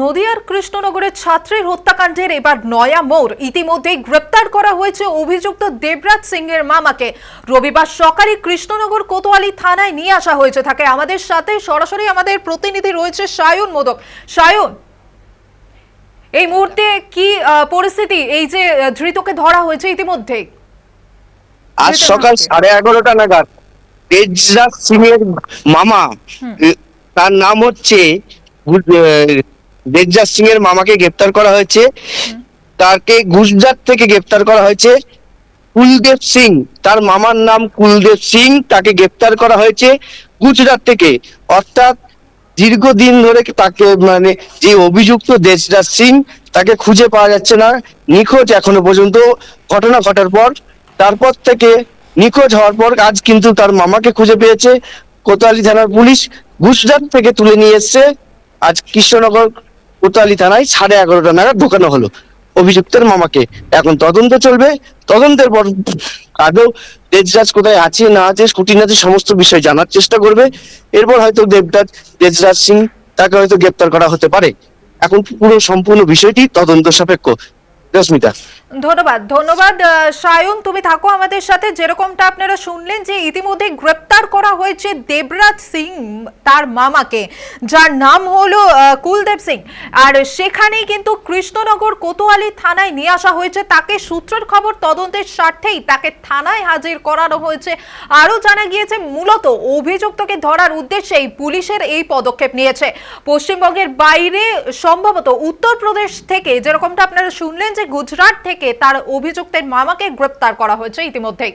নদিয়ার কৃষ্ণনগরের ছাত্রীর হত্যাকাণ্ডের এবার নয়া মোড়। ইতিমধ্যেই গ্রেপ্তার করা হয়েছে অভিযুক্ত দেবরাজ সিং এর মামাকে। রবিবার সকালে কৃষ্ণনগর কোতোয়ালি থানায় নিয়ে আসা হয়েছে থাকে আমাদের সাথে সরাসরি আমাদের প্রতিনিধি রয়েছে সায়ন মোদক। সায়ন এই মুহূর্তে কি পরিস্থিতি? এই যে ধৃতকে ধরা হয়েছে ইতিমধ্যেই আজ সকাল সাড়ে এগারোটা নাগাদ তেজরাজ সিং এর মামা তার নাম হচ্ছে তেজরাজ সিং এর মামাকে গ্রেপ্তার করা হয়েছে। তাকে গুজরাট থেকে গ্রেপ্তার করা হয়েছে। কুলদেব সিং, তার মামার নাম কুলদেব সিং, তাকে গ্রেপ্তার করা হয়েছে গুজরাট থেকে। অর্থাৎ দীর্ঘদিন ধরে তাকে মানে যে অভিযুক্ত দেশরাজ সিং, তাকে খুঁজে পাওয়া যাচ্ছে না। নিখোঁজ এখনও পর্যন্ত। ঘটনা ঘটার পর, তারপর থেকে নিখোঁজ হওয়ার পর আজ কিন্তু তার মামাকে খুঁজে পেয়েছে। কোতোয়ালি থানার পুলিশ গুজরাট থেকে তুলে নিয়ে এসছে। আজ কৃষ্ণনগর কোতোয়ালি থানায় সাড়ে এগারোটা নাগাদ ঢোকানো হলো। অভিযুক্তের মামাকে। এখন তদন্ত চলবে। তদন্তের পর আদৌ দেজরাজ কোথায় আছে, না আছে স্কুটি খুঁটিনাটি সমস্ত বিষয় জানার চেষ্টা করবে। এরপর হয়তো দেবরাজ দেজরাজ সিং তাকে হয়তো গ্রেপ্তার করা হতে পারে। এখন পুরো সম্পূর্ণ বিষয়টি তদন্ত সাপেক্ষ। রশ্মিতা। ধন্যবাদ ধন্যবাদ সায়ন, তুমি থাকো আমাদের সাথে। যেরকমটা আপনারা শুনলেন যে ইতিমধ্যে গ্রেপ্তার করা হয়েছে দেবরাজ সিং, তার মামাকে, যার নাম হলো কুলদেব সিং। আর সেখানেই কিন্তু কৃষ্ণনগর কোতোয়ালি থানায় নিয়ে আসা হয়েছে। তাকে সূত্রের খবর তদন্তের স্বার্থেই তাকে থানায় হাজির করানো হয়েছে। আরও জানা গিয়েছে, মূলত অভিযুক্তকে ধরার উদ্দেশ্যেই পুলিশের এই পদক্ষেপ নিয়েছে। পশ্চিমবঙ্গের বাইরে, সম্ভবত উত্তরপ্রদেশ থেকে, যেরকমটা আপনারা শুনলেন যে গুজরাট থেকে তার অভিযুক্তের মামাকে গ্রেপ্তার করা হয়েছে ইতিমধ্যেই